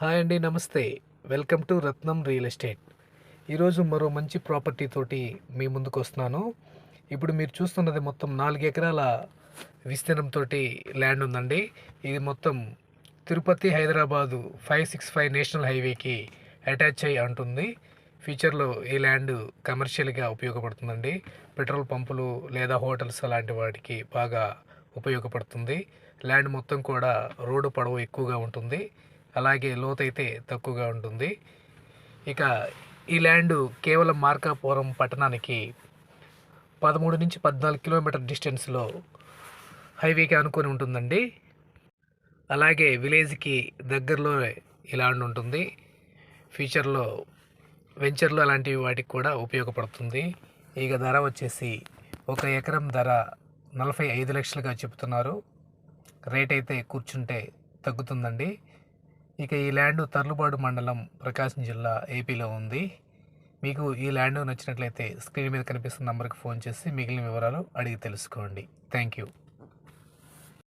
Hi అండి నమస్తే. Welcome to Ratnam real estate. ఈరోజు మరో మంచి ప్రాపర్టీ తోటి మీ ముందుకు వస్తున్నాను. ఇప్పుడు మీరు చూస్తున్నది మొత్తం నాలుగు ఎకరాల విస్తీర్ణంతో ల్యాండ్ ఉందండి. ఇది మొత్తం Tirupati Hyderabad five six five national హైవేకి అటాచ్ అయి ఉంటుంది ఫ్యూచర్లో ఈ ల్యాండ్ కమర్షియల్గా ఉపయోగపడుతుందండి. పెట్రోల్ పంపులు లేదా హోటల్స్ అలాంటి వాటికి బాగా ఉపయోగపడుతుంది. ల్యాండ్ మొత్తం కూడా రోడ్డు పొడవు ఎక్కువగా ఉంటుంది. అలాగే లోతైతే తక్కువగా ఉంటుంది. ఇక ఈ ల్యాండ్ కేవలం మార్కాపురం పట్టణానికి పదమూడు నుంచి పద్నాలుగు కిలోమీటర్ డిస్టెన్స్లో హైవేకి అనుకొని ఉంటుందండి. అలాగే విలేజ్కి దగ్గరలో ఈ ల్యాండ్ ఉంటుంది. ఫ్యూచర్లో వెంచర్లు అలాంటి వాటికి కూడా ఉపయోగపడుతుంది. ఇక ధర వచ్చేసి ఒక ఎకరం ధర నలభై ఐదు లక్షలుగా చెప్తున్నారు. రేట్ అయితే కూర్చుంటే తగ్గుతుందండి. ఇక ఈ ల్యాండ్ తర్లుబాడు మండలం ప్రకాశం జిల్లా ఏపీలో ఉంది. మీకు ఈ ల్యాండ్ నచ్చినట్లయితే స్క్రీన్ మీద కనిపిస్తున్న నంబర్కి ఫోన్ చేసి మిగిలిన వివరాలు అడిగి తెలుసుకోండి. Thank you